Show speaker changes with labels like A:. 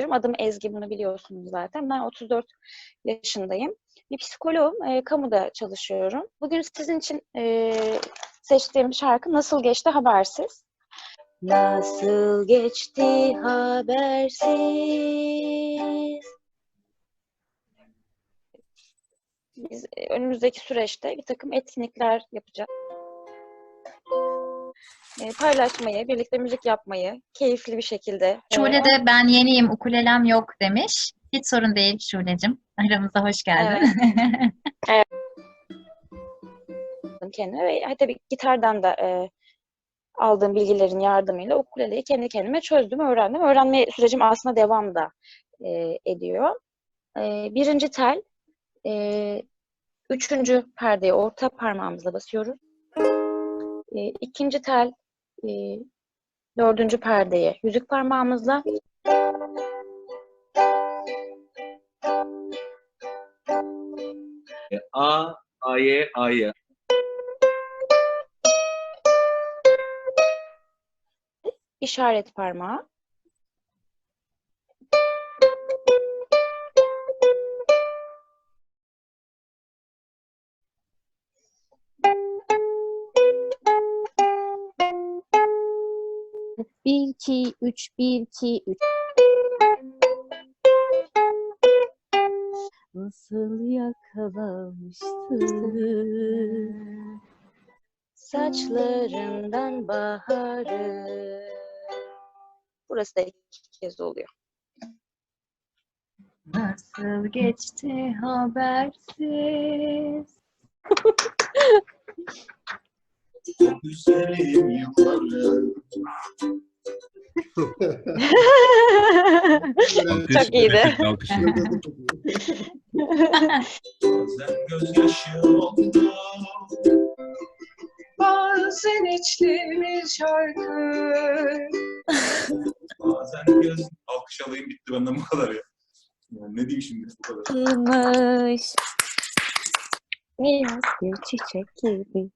A: çalışıyorum. Adım Ezgi, bunu biliyorsunuz zaten. Ben 34 yaşındayım. Bir psikoloğum, e, kamuda çalışıyorum. Bugün sizin için e, seçtiğim şarkı Nasıl Geçti Habersiz. Nasıl geçti habersiz? Biz e, önümüzdeki süreçte bir takım etkinlikler yapacağız. E, paylaşmayı, birlikte müzik yapmayı, keyifli bir şekilde. e,
B: Şule de ben yeniyim, ukulelem yok demiş. Hiç sorun değil Şule'cim. Aramıza hoş geldin.
A: yaptım kendime ve hatta bir gitardan da e, aldığım bilgilerin yardımıyla ukuleleyi kendi kendime çözdüm, öğrendim. Öğrenme sürecim aslında devam da e, ediyor. E, birinci tel, e, üçüncü perdeye orta parmağımızla basıyoruz. E, ikinci tel, e, dördüncü perdeye yüzük parmağımızla.
C: A, A'ye, A'ya.
A: işaret parmağı.
D: Bir, iki, üç, bir, iki, üç. Nasıl yakalamıştı?
A: Saçlarından baharı. Burası da iki kez oluyor.
B: Nasıl geçti habersiz?
C: Güzelim yıllarım.
A: Çok iyiydi.
C: Bazen gözyaşı oldu.
E: Bazen içtiğimiz şarkı
C: Bazen göz... Alkış alayım bitti benden bu kadar ya. Yani ne diyeyim şimdi bu kadar.
D: Kılmış
A: İyi.
D: bir çiçek gibi.